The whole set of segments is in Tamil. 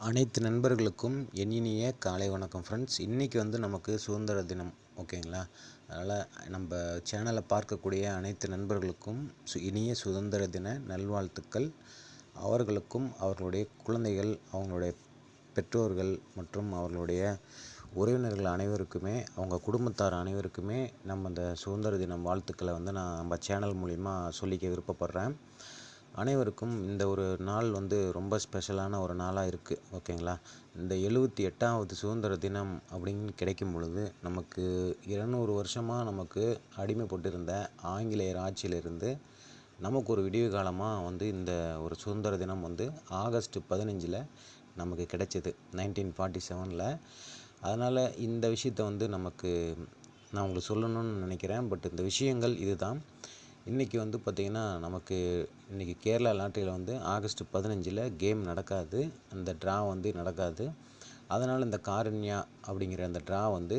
அனைத்து நண்பர்களுக்கும் என் இனிய காலை வணக்கம் ஃப்ரெண்ட்ஸ் இன்றைக்கி வந்து நமக்கு சுதந்திர தினம் ஓகேங்களா? அதனால் நம்ம சேனலை பார்க்கக்கூடிய அனைத்து நண்பர்களுக்கும் சு இனிய சுதந்திர தின நல்வாழ்த்துக்கள். அவர்களுக்கும் அவர்களுடைய குழந்தைகள் அவங்களுடைய பெற்றோர்கள் மற்றும் அவர்களுடைய உறவினர்கள் அனைவருக்குமே அவங்க குடும்பத்தார் அனைவருக்குமே நம்ம இந்த சுதந்திர தினம் வாழ்த்துக்களை வந்து நான் நம்ம சேனல் மூலிமா சொல்லிக்க விருப்பப்படுறேன். அனைவருக்கும் இந்த ஒரு நாள் வந்து ரொம்ப ஸ்பெஷலான ஒரு நாளாக இருக்குது ஓகேங்களா? இந்த எழுபத்தி எட்டாவது சுதந்திர தினம் அப்படின்னு கிடைக்கும் பொழுது நமக்கு இருநூறு வருஷமாக நமக்கு அடிமைப்பட்டிருந்த ஆங்கிலேயர் ஆட்சியிலிருந்து நமக்கு ஒரு விடிவு காலமாக வந்து இந்த ஒரு சுதந்திர தினம் வந்து ஆகஸ்ட் பதினஞ்சில் நமக்கு கிடைச்சிது நைன்டீன் ஃபார்ட்டி செவனில். அதனால் இந்த விஷயத்தை வந்து நமக்கு நான் உங்களுக்கு சொல்லணும்னு நினைக்கிறேன். பட் இந்த விஷயங்கள் இதுதான். இன்றைக்கி வந்து பார்த்திங்கன்னா நமக்கு இன்றைக்கி கேரளா லாட்டரியில் வந்து ஆகஸ்ட் பதினஞ்சில் கேம் நடக்காது. அந்த ட்ரா வந்து நடக்காது. அதனால் இந்த காரண்யா அப்படிங்கிற அந்த ட்ரா வந்து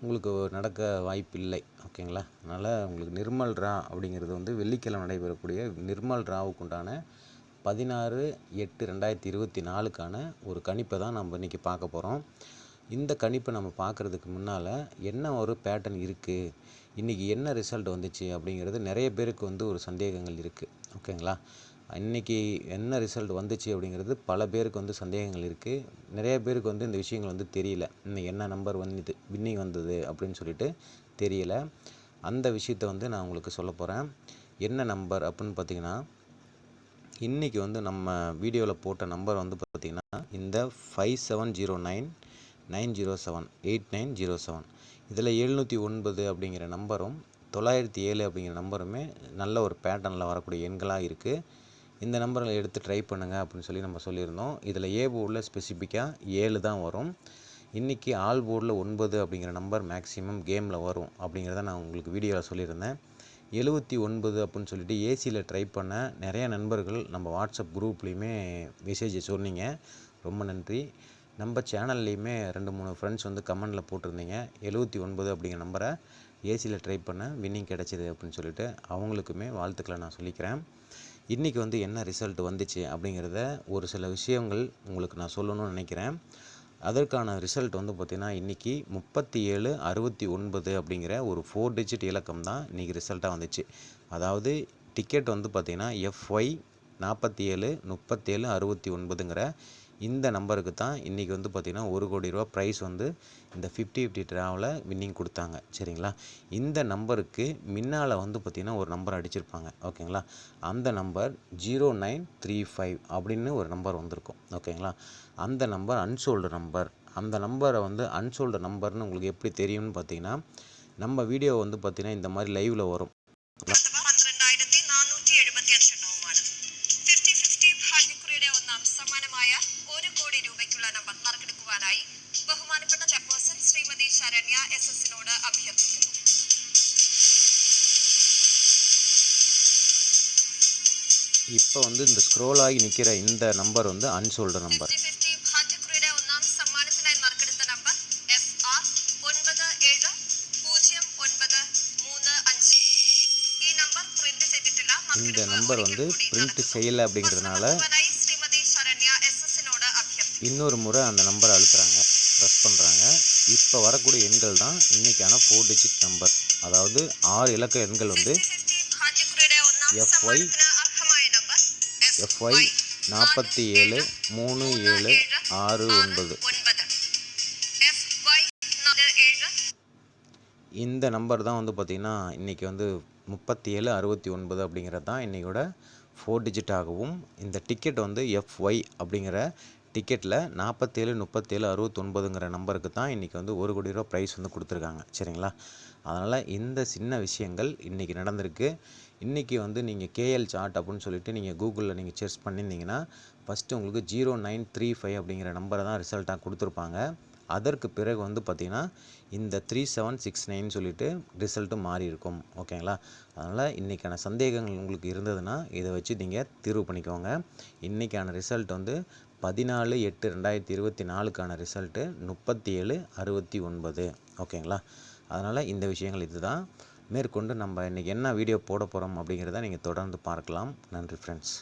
உங்களுக்கு நடக்க வாய்ப்பு இல்லை ஓகேங்களா? அதனால் உங்களுக்கு நிர்மல் ட்ரா அப்படிங்கிறது வந்து வெள்ளிக்கிழமை நடைபெறக்கூடிய நிர்மல் ட்ராவுக்கு உண்டான பதினாறு எட்டு ரெண்டாயிரத்தி இருபத்தி நாலுக்கான ஒரு கணிப்பை தான் நம்ம இன்றைக்கி பார்க்க போகிறோம் இந்த கணிப்பை நம்ம பார்க்குறதுக்கு முன்னால் என்ன ஒரு பேட்டர்ன் இருக்குது இன்றைக்கி என்ன ரிசல்ட் வந்துச்சு அப்படிங்கிறது நிறைய பேருக்கு வந்து ஒரு சந்தேகங்கள் இருக்குது ஓகேங்களா இன்றைக்கி என்ன ரிசல்ட் வந்துச்சு அப்படிங்கிறது பல பேருக்கு வந்து சந்தேகங்கள் இருக்குது நிறைய பேருக்கு வந்து இந்த விஷயங்கள் வந்து தெரியல. இன்னைக்கு என்ன நம்பர் வந்து வின்னிங் வந்தது அப்படின்னு சொல்லிட்டு தெரியல. அந்த விஷயத்த வந்து நான் உங்களுக்கு சொல்ல போகிறேன் என்ன நம்பர் அப்படின்னு பார்த்தீங்கன்னா இன்றைக்கி வந்து நம்ம வீடியோவில் போட்ட நம்பர் வந்து பார்த்திங்கன்னா இந்த five seven zero nine nine zero seven eight nine zero seven. இதில் எழுநூற்றி ஒன்பது அப்படிங்கிற நம்பரும் தொள்ளாயிரத்தி ஏழு அப்படிங்கிற நம்பருமே நல்ல ஒரு பேட்டர்னில் வரக்கூடிய எண்களாக இருக்குது இந்த நம்பரை எடுத்து ட்ரை பண்ணுங்கள் அப்படின்னு சொல்லி நம்ம சொல்லியிருந்தோம். இதில் ஏ போர்டில் ஸ்பெசிஃபிக்காக ஏழு தான் வரும். இன்றைக்கி ஆல் போர்டில் ஒன்பது அப்படிங்கிற நம்பர் மேக்ஸிமம் கேமில் வரும் அப்படிங்கிறத நான் உங்களுக்கு வீடியோவில் சொல்லியிருந்தேன். எழுபத்தி ஒன்பது அப்படின்னு சொல்லிட்டு ஏசியில் ட்ரை பண்ண நிறையா நண்பர்கள் நம்ம வாட்ஸ்அப் குரூப்லேயுமே மெசேஜ் சொன்னீங்க. ரொம்ப நன்றி. நம்ம சேனல்லையுமே ரெண்டு மூணு ஃப்ரெண்ட்ஸ் வந்து கமெண்டில் போட்டிருந்தீங்க. எழுபத்தி ஒன்பது அப்படிங்கிற நம்பரை ஏசியில் ட்ரை பண்ண வின்னிங் கிடச்சிது அப்படின்னு சொல்லிட்டு அவங்களுக்குமே வாழ்த்துக்களை நான் சொல்லிக்கிறேன். இன்றைக்கி வந்து என்ன ரிசல்ட் வந்துச்சு அப்படிங்கிறத ஒரு சில விஷயங்கள் உங்களுக்கு நான் சொல்லணும்னு நினைக்கிறேன். அதற்கான ரிசல்ட் வந்து பார்த்திங்கன்னா இன்றைக்கி முப்பத்தி ஏழு அறுபத்தி ஒன்பது அப்படிங்கிற ஒரு ஃபோர் டிஜிட் இலக்கம் தான் இன்றைக்கி ரிசல்ட்டாக வந்துச்சு. அதாவது டிக்கெட் வந்து பார்த்திங்கன்னா எஃப்ஒய் நாற்பத்தி ஏழு முப்பத்தேழு அறுபத்தி ஒன்பதுங்கிற இந்த நம்பருக்கு தான் இன்றைக்கி வந்து பார்த்திங்கன்னா ஒரு கோடி ரூபா ப்ரைஸ் வந்து இந்த ஃபிஃப்டி ஃபிஃப்டி ட்ராவில் வின்னிங் கொடுத்தாங்க. சரிங்களா? இந்த நம்பருக்கு முன்னால் வந்து பார்த்திங்கன்னா ஒரு நம்பர் அடிச்சிருப்பாங்க. ஓகேங்களா? அந்த number zero nine three five அப்படின்னு ஒரு நம்பர் வந்திருக்கும். ஓகேங்களா? அந்த நம்பர் அன்சோல்டு நம்பர் அந்த நம்பரை வந்து அன்சோல்டு நம்பர்னு உங்களுக்கு எப்படி தெரியும்னு பார்த்தீங்கன்னா நம்ம வீடியோ வந்து பார்த்திங்கன்னா இந்த மாதிரி லைவில் வரும். ശരണ്യ എസ് എസിനോട് അഭ്യർത്ഥിക്കുന്നു இப்போ வந்து இந்த ஸ்க்ரோல் ஆகி நிற்கிற இந்த நம்பர் வந்து அன்சோல்டு நம்பர் ഫിഫ്റ്റി ഫിഫ്റ്റി ഭാഗ്യക്കുറിയുടെ ഒന്നാം സമ്മാനത്തിനായി നറുക്കെടുത്ത നമ്പർ എഫ് ആർ ഒൻപത് ഏഴ് പൂജ്യം ഒൻപത് മൂന്ന് അഞ്ച് ഈ നമ്പർ പ്രിന്റ് ചെയ്തിട്ടില്ല இந்த നറുക്കെടുപ്പ് நம்பர் ഒരിക്കൽ வந்து കൂടി பிரிண்ட் നടത്തുന്നു. செய்யலை அப்படிங்கிறதுனால വസ്തുതപരമായി ശ്രീമതി ശരണ്യ എസ് എസിനോട് അഭ്യർത്ഥിക്കുന്നു இன்னொரு முறை அந்த நம்பரை அழுத்துறாங்க ப்ரெஸ் பண்ணுறாங்க இப்போ வரக்கூடிய எண்கள் தான் இன்றைக்கான ஃபோர் டிஜிட் நம்பர் அதாவது ஆறு இலக்க எண்கள் வந்து எஃப்ஒய் எஃப்ஒய் நாற்பத்தி ஏழு மூணு ஏழு ஆறு ஒன்பது. இந்த நம்பர் தான் வந்து பார்த்திங்கன்னா இன்றைக்கி வந்து முப்பத்தி ஏழு அறுபத்தி ஒன்பது அப்படிங்கிறது தான் இன்றைக்கோட ஃபோர் டிஜிட் ஆகவும் இந்த டிக்கெட் வந்து எஃப்ஒய் அப்படிங்கிற டிக்கெட்டில் நாற்பத்தேழு முப்பத்தேழு அறுபத்தொன்பதுங்கிற நம்பருக்கு தான் இன்றைக்கி வந்து ஒரு கோடி ரூபா ப்ரைஸ் வந்து கொடுத்துருக்காங்க. சரிங்களா? அதனால் இந்த சின்ன விஷயங்கள் இன்றைக்கி நடந்திருக்கு. இன்றைக்கி வந்து நீங்கள் கேஎல் சார்ட் அப்படின்னு சொல்லிட்டு நீங்கள் கூகுளில் நீங்கள் சர்ச் பண்ணியிருந்தீங்கன்னா ஃபஸ்ட்டு உங்களுக்கு ஜீரோ நைன் த்ரீ ஃபைவ் அப்படிங்கிற நம்பரை தான் ரிசல்ட்டாக கொடுத்துருப்பாங்க. அதற்கு பிறகு வந்து பார்த்திங்கன்னா இந்த த்ரீ செவன் சிக்ஸ் நைன் சொல்லிட்டு ரிசல்ட்டு மாறி இருக்கும். ஓகேங்களா அதனால் இன்றைக்கான சந்தேகங்கள் உங்களுக்கு இருந்ததுன்னா இதை வச்சு நீங்கள் தீர்வு பண்ணிக்கோங்க. இன்றைக்கான ரிசல்ட் வந்து பதினாலு எட்டு ரெண்டாயிரத்தி இருபத்தி நாலுக்கான ரிசல்ட்டு முப்பத்தி ஏழு அறுபத்தி ஒன்பது. ஓகேங்களா அதனால் இந்த விஷயங்கள் இதுதான். மேற்கொண்டு நம்ம இன்றைக்கி என்ன வீடியோ போட போகிறோம் அப்படிங்கிறத நீங்கள் தொடர்ந்து பார்க்கலாம். நன்றி ஃப்ரெண்ட்ஸ்